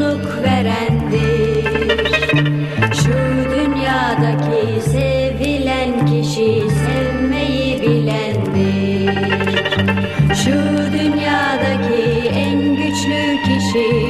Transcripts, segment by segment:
mutluluk verendir. Şu dünyadaki sevilen kişi sevmeyi bilendir. Şu dünyadaki en güçlü kişi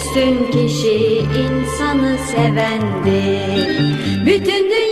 Üstün kişi insanı sevendir. Bütün dünya